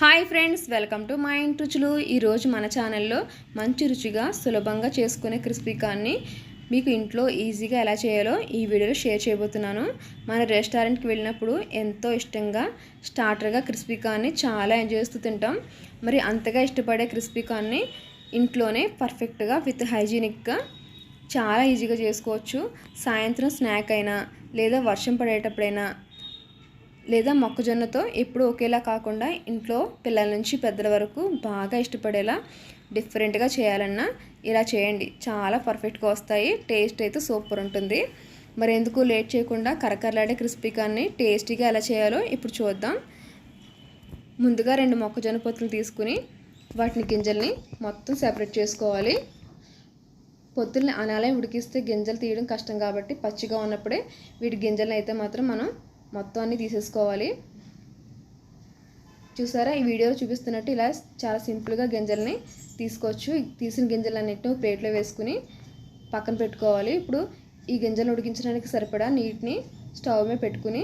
Hi friends welcome to మా ఇంటి రుచులు ఈరోజు మన ఛానల్లో మంచి రుచిగా సులభంగా చేసుకునే క్రిస్పీ కార్న్ని మీకు ఇంట్లో ఈజీగా ఎలా చేయాలో ఈ వీడియోలో షేర్ చేయబోతున్నాను. మన రెస్టారెంట్కి వెళ్ళినప్పుడు ఎంతో ఇష్టంగా స్టార్టర్గా క్రిస్పీ కార్న్ని చాలా ఎంజాయ్ చేస్తూ తింటాం. మరి అంతగా ఇష్టపడే క్రిస్పీ కార్న్ని ఇంట్లోనే పర్ఫెక్ట్గా విత్ హైజీనిక్గా చాలా ఈజీగా చేసుకోవచ్చు. సాయంత్రం స్నాక్ అయినా లేదా వర్షం పడేటప్పుడైనా లేదా మొక్కజొన్నతో ఎప్పుడు ఒకేలా కాకుండా ఇంట్లో పిల్లల నుంచి పెద్దల వరకు బాగా ఇష్టపడేలా డిఫరెంట్గా చేయాలన్నా ఇలా చేయండి. చాలా పర్ఫెక్ట్గా వస్తాయి. టేస్ట్ అయితే సూపర్ ఉంటుంది. మరి ఎందుకు లేట్ చేయకుండా కరకరలాడే క్రిస్పీ కానీ టేస్టీగా ఎలా చేయాలో ఇప్పుడు చూద్దాం. ముందుగా రెండు మొక్కజొన్న పొత్తులు తీసుకుని వాటిని గింజల్ని మొత్తం సెపరేట్ చేసుకోవాలి. పొత్తుల్ని అనాలే ఉడికిస్తే గింజలు తీయడం కష్టం కాబట్టి పచ్చిగా ఉన్నప్పుడే వీటి గింజలను అయితే మాత్రం మనం మొత్తం అన్నీ తీసేసుకోవాలి. చూసారా? ఈ వీడియోలో చూపిస్తున్నట్టు ఇలా చాలా సింపుల్గా గింజల్ని తీసుకోవచ్చు. తీసిన గింజలన్నిటిని ప్లేట్లో వేసుకుని పక్కన పెట్టుకోవాలి. ఇప్పుడు ఈ గింజలు ఉడికించడానికి సరిపడా నీటిని స్టవ్ మీద పెట్టుకుని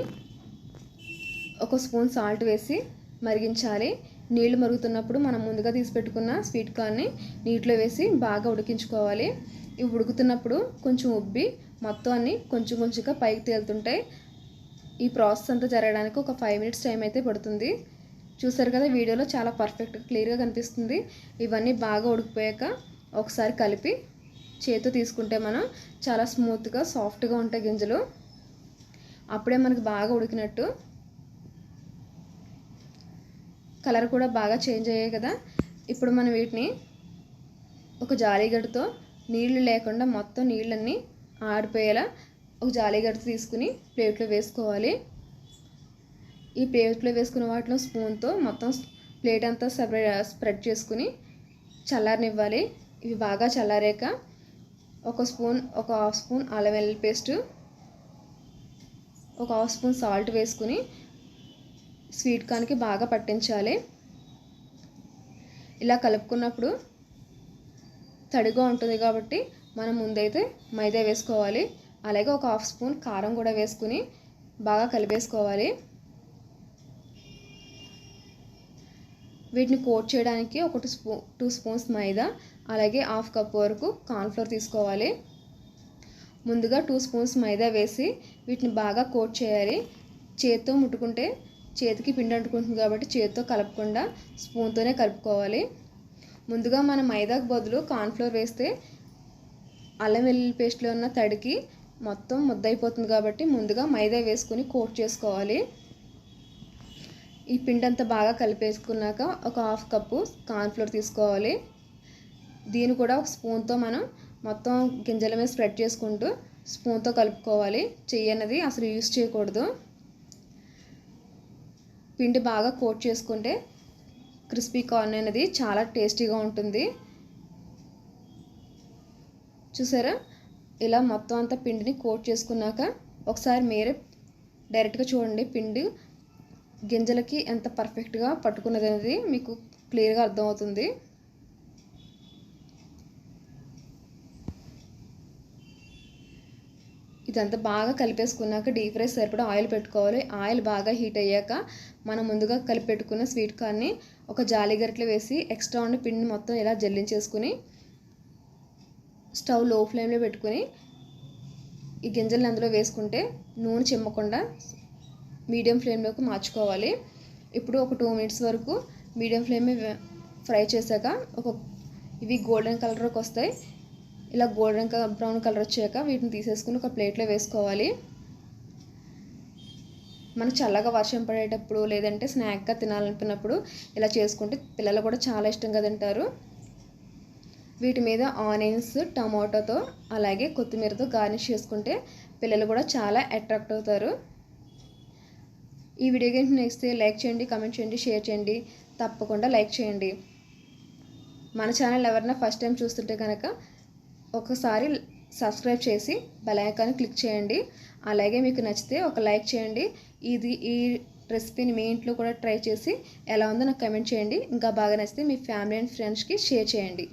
ఒక స్పూన్ సాల్ట్ వేసి మరిగించాలి. నీళ్ళు మరుగుతున్నప్పుడు మనం ముందుగా తీసి పెట్టుకున్న స్వీట్ కార్న్ని నీటిలో వేసి బాగా ఉడికించుకోవాలి. ఇవి ఉడుకుతున్నప్పుడు కొంచెం ఉబ్బి మొత్తం అన్నీ కొంచెం కొంచెంగా పైకి తేలుతుంటాయి. ఈ ప్రాసెస్ అంతా జరగడానికి ఒక ఫైవ్ మినిట్స్ టైం అయితే పడుతుంది. చూసారు కదా వీడియోలో చాలా పర్ఫెక్ట్గా క్లియర్గా కనిపిస్తుంది. ఇవన్నీ బాగా ఉడికిపోయాక ఒకసారి కలిపి చేతితో తీసుకుంటే మనం చాలా స్మూత్గా సాఫ్ట్గా ఉంటాయి గింజలు. అప్పుడే మనకి బాగా ఉడికినట్టు. కలర్ కూడా బాగా చేంజ్ అయ్యాయి కదా. ఇప్పుడు మనం వీటిని ఒక జాలీగడ్డతో నీళ్ళు లేకుండా మొత్తం నీళ్ళన్నీ ఆడిపోయేలా ఒక జాలీగడ్డ తీసుకుని ప్లేట్లో వేసుకోవాలి. ఈ ప్లేట్లో వేసుకున్న వాటిలో స్పూన్తో మొత్తం ప్లేట్ అంతా సపరేట్ స్ప్రెడ్ చేసుకుని చల్లారనివ్వాలి. ఇవి బాగా చల్లారాక ఒక స్పూన్ ఒక హాఫ్ స్పూన్ అల్లం వెల్లుల్లి పేస్ట్ ఒక హాఫ్ స్పూన్ సాల్ట్ వేసుకుని స్వీట్ కార్న్కి బాగా పట్టించాలి. ఇలా కలుపుకున్నప్పుడు తడిగా ఉంటుంది కాబట్టి మనం ముందైతే మైదా వేసుకోవాలి. అలాగే ఒక హాఫ్ స్పూన్ కారం కూడా వేసుకుని బాగా కలిపేసుకోవాలి. వీటిని కోట్ చేయడానికి ఒకటి స్పూ టూ స్పూన్స్ మైదా అలాగే హాఫ్ కప్ వరకు కార్న్ఫ్లోర్ తీసుకోవాలి. ముందుగా టూ స్పూన్స్ మైదా వేసి వీటిని బాగా కోట్ చేయాలి. చేత్తో ముట్టుకుంటే చేతికి పిండి అంటుకుంటుంది కాబట్టి చేతితో కలపకుండా స్పూన్తోనే కలుపుకోవాలి. ముందుగా మనం మైదాకు బదులు కార్న్ఫ్లోర్ వేస్తే అల్లం వెల్లుల్లి పేస్ట్లో ఉన్న తడికి మొత్తం ముద్దయిపోతుంది కాబట్టి ముందుగా మైదా వేసుకొని కోట్ చేసుకోవాలి. ఈ పిండి అంతా బాగా కలిపేసుకున్నాక ఒక హాఫ్ కప్పు కార్న్ఫ్లోర్ తీసుకోవాలి. దీన్ని కూడా ఒక స్పూన్తో మనం మొత్తం గింజల మీద స్ప్రెడ్ చేసుకుంటూ స్పూన్తో కలుపుకోవాలి. చెయ్యి అన్నది అసలు యూస్ చేయకూడదు. పిండి బాగా కోట్ చేసుకుంటే క్రిస్పీ కార్న్ అనేది చాలా టేస్టీగా ఉంటుంది. చూసారా? ఇలా మొత్తం అంతా పిండిని కోట్ చేసుకున్నాక ఒకసారి మీరే డైరెక్ట్గా చూడండి పిండి గింజలకి ఎంత పర్ఫెక్ట్గా పట్టుకున్నది అనేది మీకు క్లియర్గా అర్థమవుతుంది. ఇదంతా బాగా కలిపేసుకున్నాక డీప్ ఫ్రై సరిపడా ఆయిల్ పెట్టుకోవాలి. ఆయిల్ బాగా హీట్ అయ్యాక మనం ముందుగా కలిపి పెట్టుకున్న స్వీట్ కార్న్ని ఒక జాలి గరిట్లో వేసి ఎక్స్ట్రా ఉండి పిండిని మొత్తం ఇలా జల్లించేసుకుని స్టవ్లో ఫ్లేమ్లో పెట్టుకుని ఈ గింజలను అందులో వేసుకుంటే నూనె చిమ్మకుండా మీడియం ఫ్లేమ్లోకి మార్చుకోవాలి. ఇప్పుడు ఒక టూ మినిట్స్ వరకు మీడియం ఫ్లేమ్ ఫ్రై చేశాక ఒక ఇవి గోల్డెన్ కలర్కి వస్తాయి. ఇలా గోల్డెన్ బ్రౌన్ కలర్ వచ్చాక వీటిని తీసేసుకుని ఒక ప్లేట్లో వేసుకోవాలి. మనకు చల్లగా వర్షం పడేటప్పుడు లేదంటే స్నాక్గా తినాలనుకున్నప్పుడు ఇలా చేసుకుంటే పిల్లలు కూడా చాలా ఇష్టంగా తింటారు. వీటి మీద ఆనియన్స్ టమాటోతో అలాగే కొత్తిమీరతో గార్నిష్ చేసుకుంటే పిల్లలు కూడా చాలా అట్రాక్ట్ అవుతారు. ఈ వీడియో గేమ్స్ నచ్చితే లైక్ చేయండి కమెంట్ చేయండి షేర్ చేయండి. తప్పకుండా లైక్ చేయండి. మన ఛానల్ ఎవరైనా ఫస్ట్ టైం చూస్తుంటే కనుక ఒకసారి సబ్స్క్రైబ్ చేసి బెల్ క్లిక్ చేయండి. అలాగే మీకు నచ్చితే ఒక లైక్ చేయండి. ఇది ఈ రెసిపీని మీ ఇంట్లో కూడా ట్రై చేసి ఎలా ఉందో నాకు కమెంట్ చేయండి. ఇంకా బాగా నచ్చితే మీ ఫ్యామిలీ అండ్ ఫ్రెండ్స్కి షేర్ చేయండి.